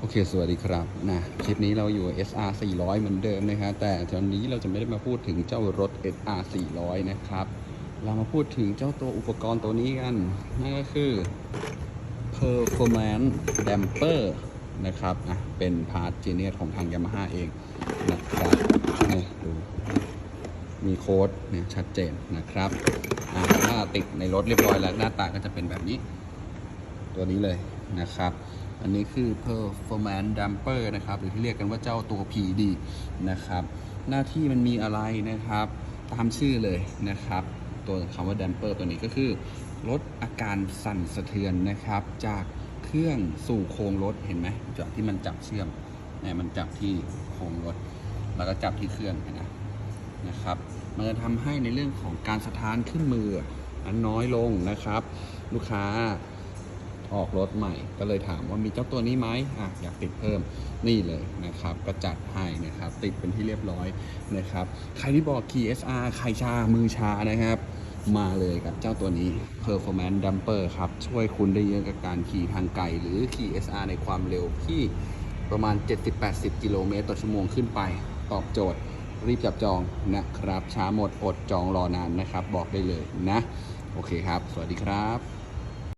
โอเค สวัสดีครับนะคลิปนี้เราอยู่ SR 400 เหมือนเดิมนะครับแต่ตอนนี้เราจะไม่ได้มาพูดถึงเจ้ารถ SR 400 นะครับ เรามาพูดถึงเจ้าตัวอุปกรณ์ตัวนี้กัน นั่นก็คือ Performance Damper นะครับอะเป็นพาร์ทจีเนียของทาง Yamaha เองนะครับนี่ดูมีโค้ดเนี่ยชัดเจนนะครับอะถ้าติดในรถเรียบร้อยแล้วหน้าตาก็จะเป็นแบบนี้ ตัวนี้เลยนะครับ อันนี้คือ performance damper นะครับ หรือที่เรียกกันว่าเจ้าตัว PD นะครับ หน้าที่มันมีอะไรนะครับ ตามชื่อเลยนะครับ ตัวคำว่า damper ตัวนี้ก็คือ ลดอาการสั่นสะเทือนนะครับ จากเครื่องสู่โครงรถเห็นไหมจากที่มันจับเชื่อมเนี่ยมันจับที่โครงรถ แล้วก็จับที่เครื่องนไหมนะครับมันจะทำให้ในเรื่องของการสะท้านขึ้นมืออันน้อยลงนะครับ ลูกค้า ออกรถใหม่ ก็เลยถามว่ามีเจ้าตัวนี้ไหมอะอยากติดเพิ่มนี่เลยนะครับก็จัดให้นะครับติดเป็นที่เรียบร้อยนะครับ ใครที่บอกขี่ SR ใครชามือชานะครับมาเลยกับเจ้าตัวนี้ Performance Dumper ครับ ช่วยคุณได้เยอะกับการขี่ทางไกล หรือขี่ SR ในความเร็วที่ประมาณ 70-80 กิโลเมตรต่อชั่วโมงขึ้นไป ตอบโจทย์ รีบจับจองนะครับ ช้าหมดอดจองรอนานนะครับ บอกได้เลยนะ โอเคครับ สวัสดีครับ